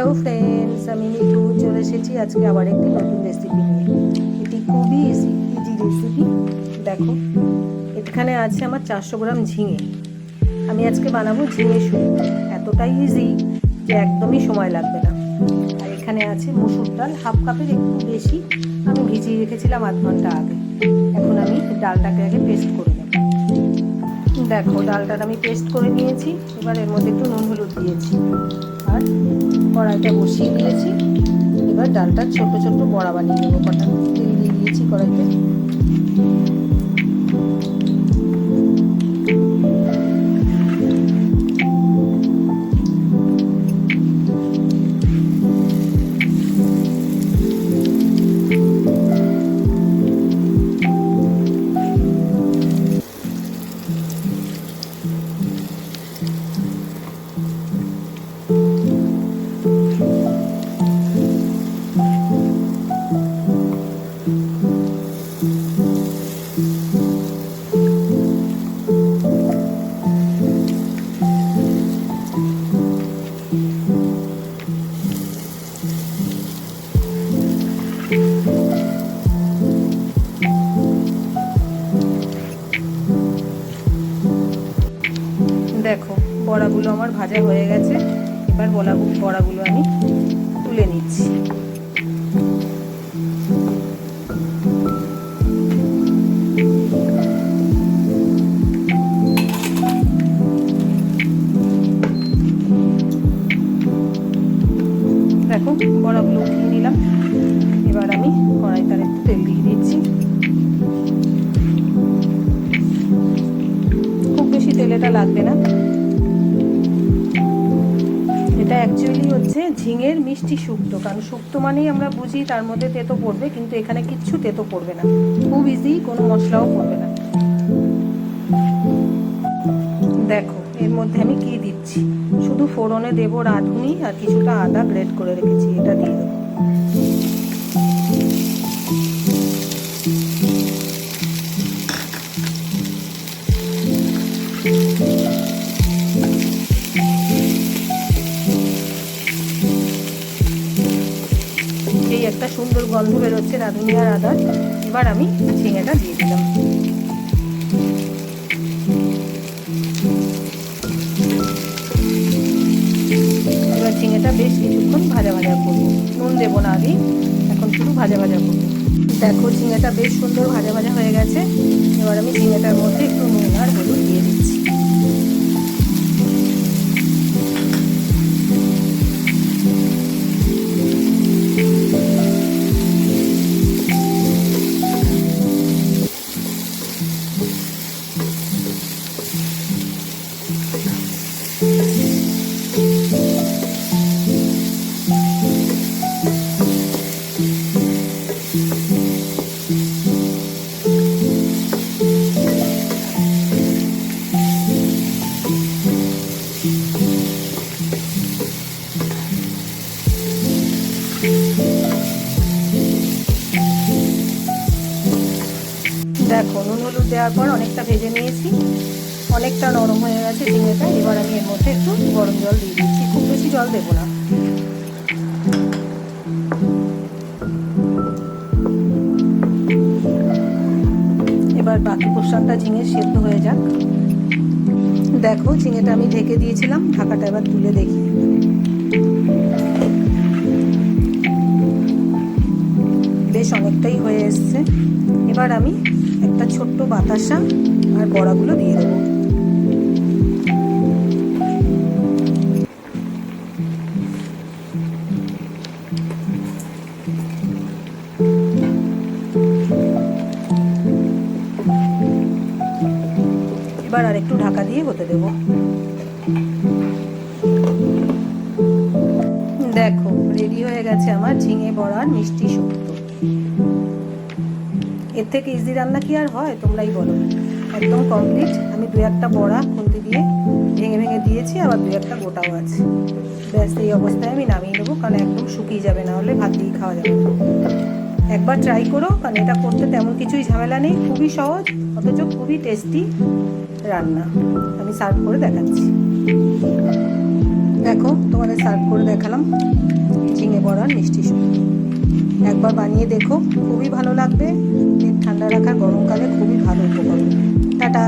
আমি মিঠু, চলে এসেছি আজকে আবার একটি নতুন রেসিপি নিয়ে। এটি খুবই ইজি রেসিপি দেখো, এখানে আছে আমার চারশো গ্রাম ঝিঙে। আমি আজকে বানাবো ঝিঙে স্যুপ এতটাই ইজি যে একদমই সময় লাগবে না। আর এখানে আছে মুসুর ডাল, হাফ কাপের একটু বেশি। আমি ভিজিয়ে রেখেছিলাম আধ ঘণ্টা আগে। এখন আমি ডালটাকে আগে পেস্ট করে নেব। দেখো ডালটা আমি পেস্ট করে নিয়েছি। এবার এর মধ্যে একটু নুন হলুদ দিয়েছি। কড়াইটা বসিয়ে দিয়েছি। এবার ডালটা ছোট ছোট বড়া বানিয়ে নেব কটা। তেল দিয়ে দিয়েছি কড়াইতে। বড়াগুলো আমার ভাজা হয়ে গেছে। এবার বড়া বড়াগুলো আমি তুলে নিচ্ছি। দেখো, বড়াগুলো উঠিয়ে নিলাম। এবার আমি কড়াইটার একটু তেল দিয়ে দিচ্ছি। খুব বেশি তেল এটা লাগবে না। অ্যাকচুয়ালি হচ্ছে ঝিঙের মিষ্টি শুক্তো, কারণ শুক্তো মানেই আমরা বুঝি তার মধ্যে তেতো পড়বে, কিন্তু এখানে কিচ্ছু তেতো পড়বে না। খুব ইজি কোনো মশলাও পড়বে না। দেখো, এর মধ্যে আমি কি দিচ্ছি? শুধু ফোড়নে দেবো রাঁধুনি আর কিছুটা আদা গ্রেড করে রেখেছি, এটা দিয়ে দেবো। এই একটা সুন্দর গন্ধ বেরোচ্ছে রাঁধুনি আর আদার এবার আমি ঝিঙেটা দিয়ে দিলাম। এবার ঝিঙেটা বেশ কিছুক্ষণ ভাজা ভাজা করব। নুন দেবো না আগে, এখন শুধু ভাজা ভাজা করব। দেখো ঝিঙেটা বেশ সুন্দর ভাজা ভাজা হয়ে গেছে। এবার আমি ঝিঙেটার মধ্যে একটু নুন আর হলুদ দিয়ে দিচ্ছি। দেখো, নুন হলুদ দেওয়ার পর অনেকটা ভেজে নিয়েছি। অনেকটা নরম হয়ে গেছে ঝিঙেটা, এবার আমি এর মধ্যে একটু গরম জল দিয়ে দিচ্ছি। খুব বেশি জল দেবো না। এবার বাকি পোর্শনটা ঝিঙে সেদ্ধ হয়ে যাক। দেখো, ঝিঙেটা আমি ঢেকে দিয়েছিলাম, ঢাকাটা এবার তুলে দেখি। বেশ অনেকটাই হয়ে এসছে। এবার আমি একটা ছোট্ট বাতাসা আর বড়াগুলো দিয়ে দেবো। এবার আর একটু ঢাকা দিয়ে হতে দেবো। দেখো, রেডি হয়ে গেছে আমার ঝিঙে বড়ার মিষ্টি শুক্তো। এর থেকে ইজি রান্না কি আর হয়? তোমরাই বলো। একদম কমপ্লিট আমি দু একটা বড়া, খুন্তি দিয়ে ভেঙে ভেঙে দিয়েছি, আবার দু একটা গোটাও আছে। ব্যাস, এই অবস্থায় আমি নামিয়ে নেব, কারণ একদম শুকিয়ে যাবে, না হলে ভাত দিয়ে খাওয়া যাবে। একবার ট্রাই করো, কারণ এটা করতে তেমন কিছুই ঝামেলা নেই। খুবই সহজ, অথচ খুবই টেস্টি রান্না। আমি সার্ভ করে দেখাচ্ছি। দেখো, তোমাদের সার্ভ করে দেখালাম। ঝিঙে বড়ার মিষ্টি সুপ একবার বানিয়ে দেখো খুবই ভালো লাগবে। ঠান্ডা রাখার গরমকালে খুবই ভালো উপকরণ। টাটা।